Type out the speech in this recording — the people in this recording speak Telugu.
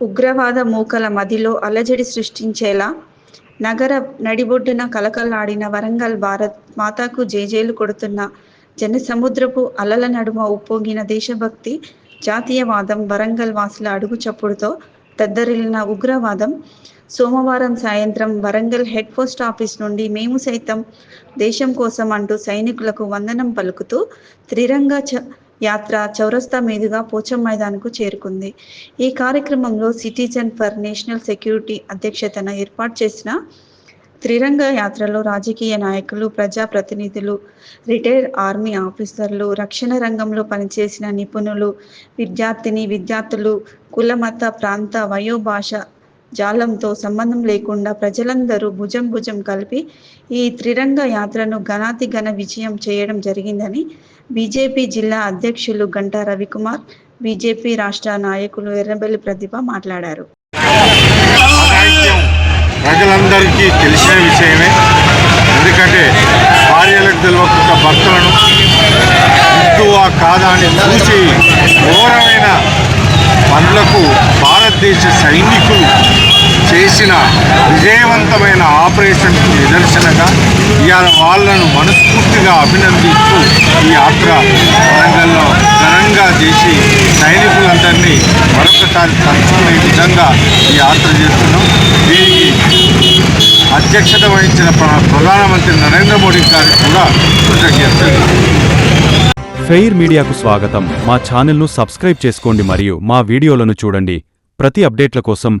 ఉగ్రవాద మూకల మదిలో అలజడి సృష్టించేలా నగర నడిబొడ్డున కలకల్లాడిన వరంగల్ భారత్ మాతాకు జేజేలు కొడుతున్న జనసముద్రపు అలల నడుమ ఉప్పొంగిన దేశభక్తి జాతీయవాదం వరంగల్ వాసుల అడుగు చప్పుడుతో దద్దరిల్లిన ఉగ్రవాదం సోమవారం సాయంత్రం వరంగల్ హెడ్ పోస్ట్ ఆఫీస్ నుండి మేము సైతం దేశం కోసం అంటూ సైనికులకు వందనం పలుకుతూ త్రిరంగ చ యాత్ర చౌరస్తా మీదుగా పోచం మైదాన్కు చేరుకుంది. ఈ కార్యక్రమంలో సిటిజన్ ఫర్ నేషనల్ సెక్యూరిటీ అధ్యక్షతన ఏర్పాటు చేసిన త్రిరంగ యాత్రలో రాజకీయ నాయకులు ప్రజాప్రతినిధులు రిటైర్డ్ ఆర్మీ ఆఫీసర్లు రక్షణ రంగంలో పనిచేసిన నిపుణులు విద్యార్థిని విద్యార్థులు కుల మత ప్రాంత వయోభాష జాలంతో సంబంధం లేకుండా ప్రజలందరూ భుజం భుజం కలిపి ఈ త్రిరంగ యాత్రను ఘనాతి ఘన విజయం చేయడం జరిగిందని బీజేపీ జిల్లా అధ్యక్షులు గంటా రవికుమార్ బీజేపీ రాష్ట్ర నాయకులు ఎర్రబెల్లి ప్రతిభ మాట్లాడారు. ప్రజలందరికీ తెలిసిన విషయమే. ఎందుకంటే భార్యలకు తెలియకుండా భర్తలను హిందువా కాదా అని చూసి ఘోరమైన పనులకు భారతదేశ సైనికులు చేసిన విజయవంతమైన ఆపరేషన్కు నిదర్శనగా ఇవాళ వాళ్ళను మనస్ఫూర్తిగా అభినందిస్తూ ఈ యాత్ర వరంగల్లో ఘనంగా చేసి సైనికులందరినీ మరొకసారి తలుచుకునే విధంగా ఈ యాత్ర చేస్తున్నాం. దీనికి అధ్యక్షత వహించిన ప్ర- ప్రధానమంత్రి నరేంద్ర మోడీ గారికి కూడా కృతజ్ఞతలు. ఫెయిర్ మీడియాకు స్వాగతం. మా ఛానల్ను సబ్స్క్రైబ్ చేసుకోండి మరియు మా వీడియోలను చూడండి. ప్రతి అప్డేట్ల కోసం